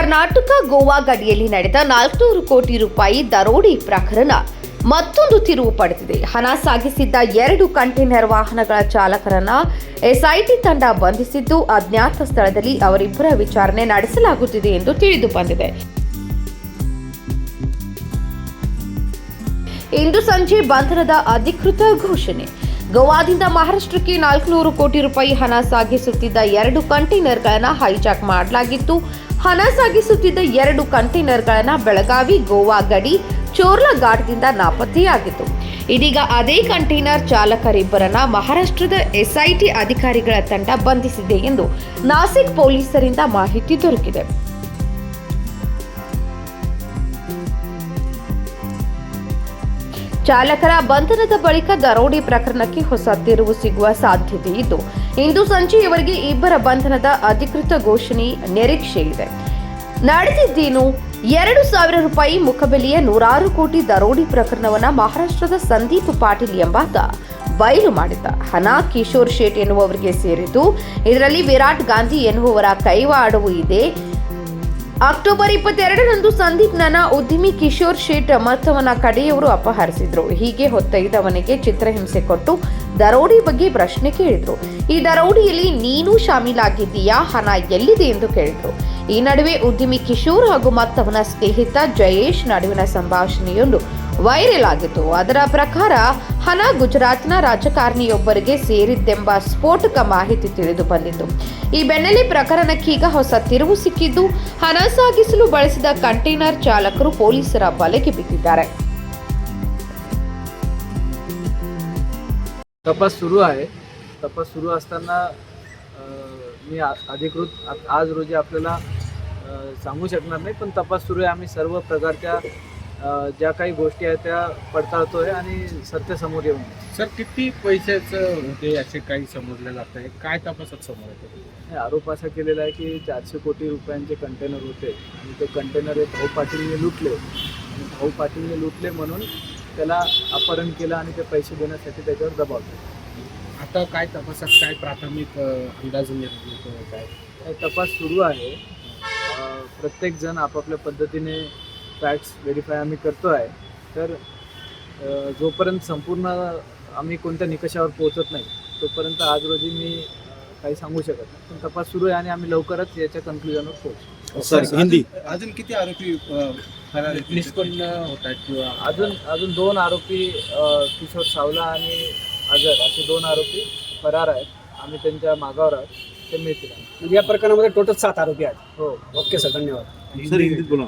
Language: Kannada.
ಕರ್ನಾಟಕ ಗೋವಾ ಗಡಿಯಲ್ಲಿ ನಡೆದ ನಾಲ್ಕುನೂರು ಕೋಟಿ ರೂಪಾಯಿ ದರೋಡಿ ಪ್ರಕರಣ. ಮತ್ತೊಂದು ತಿರುವು ಪಡೆದಿದೆ. ಹಣ ಸಾಗಿಸಿದ್ದ ಎರಡು ಕಂಟೈನರ್ ವಾಹನಗಳ ಚಾಲಕರನ್ನ ಎಸ್ಐಟಿ ತಂಡ ಬಂಧಿಸಿದ್ದು, ಅಜ್ಞಾತ ಸ್ಥಳದಲ್ಲಿ ಅವರಿಬ್ಬರ ವಿಚಾರಣೆ ನಡೆಸಲಾಗುತ್ತಿದೆ ಎಂದು ತಿಳಿದು ಬಂದಿದೆ. ಇಂದು ಸಂಜೆ ಬಂಧನದ ಅಧಿಕೃತ ಘೋಷಣೆ. ಗೋವಾದಿಂದ ಮಹಾರಾಷ್ಟ್ರಕ್ಕೆ ನಾಲ್ಕುನೂರು ಕೋಟಿ ರೂಪಾಯಿ ಹಣ ಸಾಗಿಸುತ್ತಿದ್ದ ಎರಡು ಕಂಟೈನರ್ಗಳನ್ನು ಹೈಜಾಕ್ ಮಾಡಲಾಗಿತ್ತು. ಹಣ ಸಾಗಿಸುತ್ತಿದ್ದ ಎರಡು ಕಂಟೈನರ್ಗಳನ್ನು ಬೆಳಗಾವಿ ಗೋವಾ ಗಡಿ ಚೋರ್ಲಾ ಘಾಟ್ದಿಂದ ನಾಪತ್ತೆಯಾಗಿತ್ತು. ಇದೀಗ ಅದೇ ಕಂಟೈನರ್ ಚಾಲಕರಿಬ್ಬರನ್ನ ಮಹಾರಾಷ್ಟ್ರದ ಎಸ್ಐಟಿ ಅಧಿಕಾರಿಗಳ ತಂಡ ಬಂಧಿಸಿದೆ ಎಂದು ನಾಸಿಕ್ ಪೊಲೀಸರಿಂದ ಮಾಹಿತಿ ದೊರಕಿದೆ. ಚಾಲಕರ ಬಂಧನದ ಬಳಿಕ ದರೋಡಿ ಪ್ರಕರಣಕ್ಕೆ ಹೊಸ ತಿರುವು ಸಿಗುವ ಸಾಧ್ಯತೆ ಇದ್ದು, ಇಂದು ಸಂಜೆಯವರೆಗೆ ಇಬ್ಬರ ಬಂಧನದ ಅಧಿಕೃತ ಘೋಷಣೆ, ನಿರೀಕ್ಷೆ ಇದೆ. ನಡೆದಿದ್ದೇನು? ಎರಡು ಸಾವಿರ ರೂಪಾಯಿ ಮುಖಬೆಲೆಯ ನೂರಾರು ಕೋಟಿ ದರೋಡಿ ಪ್ರಕರಣವನ್ನು ಮಹಾರಾಷ್ಟ್ರದ ಸಂದೀಪ್ ಪಾಟೀಲ್ ಎಂಬಾತ ಬಯಲು ಮಾಡಿದ್ದ. ಹಣ ಕಿಶೋರ್ ಶೇಟ್ ಎನ್ನುವವರಿಗೆ ಸೇರಿದ್ದು, ಇದರಲ್ಲಿ ವಿರಾಟ್ ಗಾಂಧಿ ಎನ್ನುವವರ ಕೈವಾಡವೂ ಇದೆ. ಅಕ್ಟೋಬರ್ ಇಪ್ಪತ್ತೆರಡರಂದು ಸಂದೀಪ್ ನನ್ನ ಉದ್ಯಮಿ ಕಿಶೋರ್ ಶೇಟ್ ಮತ್ತವನ ಕಡೆಯವರು ಅಪಹರಿಸಿದ್ರು. ಹೀಗೆ ಹೊತ್ತೈದವನಿಗೆ ಚಿತ್ರಹಿಂಸೆ ಕೊಟ್ಟು ದರೋಡಿ ಬಗ್ಗೆ ಪ್ರಶ್ನೆ ಕೇಳಿದ್ರು. ಈ ದರೋಡಿಯಲ್ಲಿ ನೀನು ಶಾಮೀಲಾಗಿದ್ದೀಯಾ? ಹಣ ಎಲ್ಲಿದೆ ಎಂದು ಕೇಳಿದ್ರು. ಈ ನಡುವೆ ಉದ್ಯಮಿ ಕಿಶೋರ್ ಹಾಗೂ ಮತ್ತವನ ಸ್ನೇಹಿತ ಜಯೇಶ್ ನಡುವಿನ ಸಂಭಾಷಣೆಯೊಂದು ವೈರಲ್ ಆಗಿತ್ತು ಅದರ ಪ್ರಕಾರ ಹಣ ಗುಜರಾತ್ನ ರಾಜಕಾರಣಿಯೊಬ್ಬರಿಗೆ ಸೇರಿದ್ದೆಂಬ ಸ್ಫೋಟಕ ಮಾಹಿತಿ ತಿಳಿದು ಬಂದಿತ್ತು ಈ ಬೆನ್ನಲ್ಲೇ ಪ್ರಕರಣಕ್ಕೀಗ ಹೊಸ ತಿರುವು ಸಿಕ್ಕಿದ್ದು ಹಣ ಸಾಗಿಸಲು ಬಳಸಿದ ಕಂಟೈನರ್ ಚಾಲಕರು ಪೊಲೀಸರ ಬಲೆಗೆ ಬಿದ್ದಿದ್ದಾರೆ तपास सुरू आहे तपास सुरू असताना अ, मी आ- अधिकृत आ- आज रोजी आपल्याला अ, सांगू शकणार नाही पण तपास सुरू आहे आम्ही सर्व प्रकारच्या अ, ज्या काही गोष्टी आहेत त्या पडताळतोय आणि सत्य समोर येऊन. सर किती पैशाचं होते असे काही समजलं जात आहे? काय तपासात समोर येते? हे आरोप असा केलेला आहे की चारशे कोटी रुपयांचे कंटेनर होते आणि ते कंटेनर हे भाऊ पाटीलने लुटले. आणि भाऊ पाटीलने लुटले म्हणून त्याला अपहरण केलं आणि ते पैसे देण्यासाठी त्याच्यावर दबाव केला. आता काय तपासात काय प्राथमिक अंदाज काय? तपास सुरू आहे. अ, प्रत्येकजण आपापल्या पद्धतीने फॅक्ट्स व्हेरीफाय आम्ही करतो आहे तर जोपर्यंत संपूर्ण आम्ही कोणत्या निकषावर पोहोचत नाही तोपर्यंत आज रोजी मी काही सांगू शकत नाही. पण तपास सुरू आहे आणि आम्ही लवकरच याच्या कन्क्लुजनवर पोहोचू. सर हिंदी. अजून किती आरोपी अ, फरार आहेत? निष्पन्न होत आहेत किंवा अजून अजून दोन आरोपी किशोर सावला आणि अजर असे दोन आरोपी फरार आहेत. आम्ही त्यांच्या मागावर आहोत. ते मिळतील. म्हणजे या प्रकरणामध्ये टोटल सात आरोपी आहेत. हो. ओके सर धन्यवाद. सर हिंदीत बोला